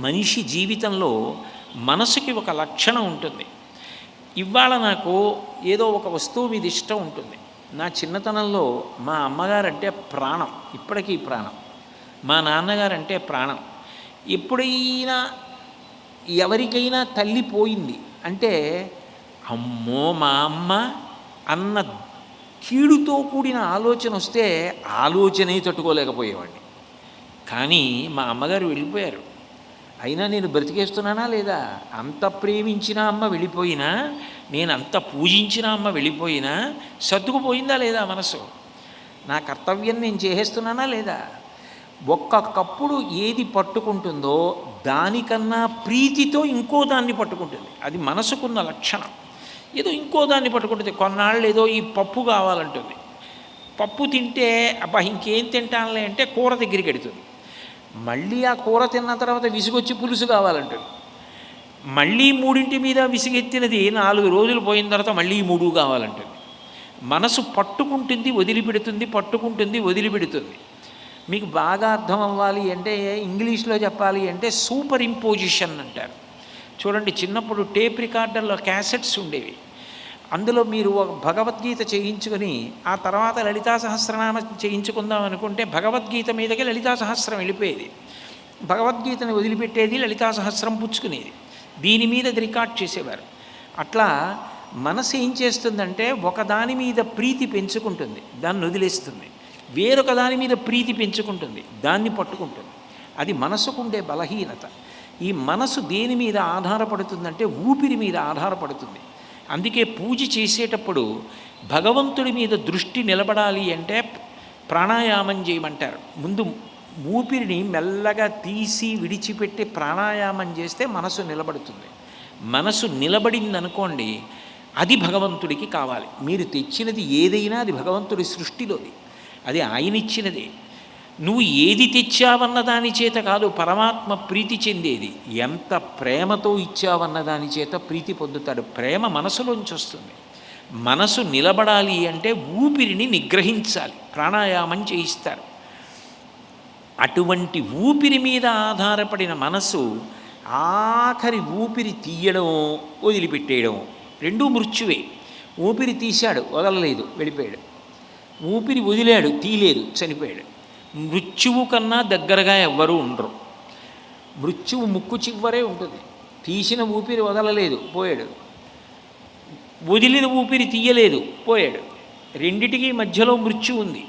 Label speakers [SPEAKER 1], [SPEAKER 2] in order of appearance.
[SPEAKER 1] మనిషి జీవితంలో మనసుకి ఒక లక్షణం ఉంటుంది. ఇవాళ నాకు ఏదో ఒక వస్తువు మీద ఇష్టం ఉంటుంది. నా చిన్నతనంలో మా అమ్మగారంటే ప్రాణం. ఇప్పటికీ ప్రాణం. మా నాన్నగారంటే ప్రాణం. ఎప్పుడైనా ఎవరికైనా తల్లి పోయింది అంటే అమ్మో మా అమ్మ అన్న కీడుతో కూడిన ఆలోచన వస్తే ఆలోచనే తట్టుకోలేకపోయేవాడిని. కానీ మా అమ్మగారు వెళ్ళిపోయారు. అయినా నేను బ్రతికేస్తున్నానా లేదా? అంత ప్రేమించిన అమ్మ వెళ్ళిపోయినా? నేను అంత పూజించిన అమ్మ వెళ్ళిపోయినా? సర్దుకుపోయిందా లేదా మనసు? నా కర్తవ్యం నేను చేసేస్తున్నానా లేదా? ఒక్కొక్కప్పుడు ఏది పట్టుకుంటుందో దానికన్నా ప్రీతితో ఇంకో దాన్ని పట్టుకుంటుంది. అది మనసుకున్న లక్షణం. ఏదో ఇంకో దాన్ని పట్టుకుంటుంది. కొన్నాళ్ళు ఏదో ఈ పప్పు కావాలంటుంది. పప్పు తింటే అబ్బా ఇంకేం తింటానులే అంటే కూర దగ్గరికి ఎడుతుంది మళ్ళీ ఆ కూర తిన్న తర్వాత విసుగొచ్చి పులుసు కావాలంటాడు. మళ్ళీ మూడింటి మీద విసిగెత్తినది నాలుగు రోజులు పోయిన తర్వాత మళ్ళీ మూడు కావాలంటుంది మనసు పట్టుకుంటుంది వదిలిపెడుతుంది పట్టుకుంటుంది వదిలిపెడుతుంది. మీకు బాగా అర్థం అవ్వాలి అంటే ఇంగ్లీష్లో చెప్పాలి అంటే సూపర్ ఇంపోజిషన్ అంటారు. చూడండి చిన్నప్పుడు టేప్ రికార్డర్లో క్యాసెట్స్ ఉండేవి. అందులో మీరు ఒక భగవద్గీత చేయించుకొని ఆ తర్వాత లలితా సహస్రనామ చేయించుకుందాం అనుకుంటే భగవద్గీత మీదకి లలితా సహస్రం వెళ్ళిపోయేది. భగవద్గీతను వదిలిపెట్టేది లలితా సహస్రం పుచ్చుకునేది. దీని మీద రికార్డ్ చేసేవారు. అట్లా మనసు ఏం చేస్తుందంటే ఒకదాని మీద ప్రీతి పెంచుకుంటుంది దాన్ని వదిలేస్తుంది. వేరొక దాని మీద ప్రీతి పెంచుకుంటుంది దాన్ని పట్టుకుంటుంది. అది మనసుకుండే బలహీనత. ఈ మనసు దేని మీద ఆధారపడుతుందంటే ఊపిరి మీద ఆధారపడుతుంది. అందుకే పూజ చేసేటప్పుడు భగవంతుడి మీద దృష్టి నిలబడాలి అంటే ప్రాణాయామం చేయమంటారు. ముందు ఊపిరిని మెల్లగా తీసి విడిచిపెట్టి ప్రాణాయామం చేస్తే మనసు నిలబడుతుంది. మనసు నిలబడిందనుకోండి అది భగవంతుడికి కావాలి. మీరు తెచ్చినది ఏదైనా అది భగవంతుడి సృష్టిలోది. అది ఆయన ఇచ్చినదే నువ్వు ఏది తెచ్చావన్న దాని చేత కాదు పరమాత్మ ప్రీతి చెందేది. ఎంత ప్రేమతో ఇచ్చావన్న దాని చేత ప్రీతి పొందుతాడు. ప్రేమ మనసులోంచి వస్తుంది. మనసు నిలబడాలి అంటే ఊపిరిని నిగ్రహించాలి. ప్రాణాయామం చేయిస్తారు. అటువంటి ఊపిరి మీద ఆధారపడిన మనసు ఆఖరి ఊపిరి తీయడం వదిలిపెట్టేయడం రెండూ మృత్యువే. ఊపిరి తీశాడు వదలలేదు వెళ్ళిపోయాడు. ఊపిరి వదిలాడు తీయలేదు చనిపోయాడు. మృత్యువు కన్నా దగ్గరగా ఎవ్వరూ ఉండరు. మృత్యువు ముక్కు చివరే ఉంటుంది. తీసిన ఊపిరి వదలలేదు పోయాడు. వదిలిన ఊపిరి తీయలేదు పోయాడు. రెండిటికి మధ్యలో మృత్యు ఉంది.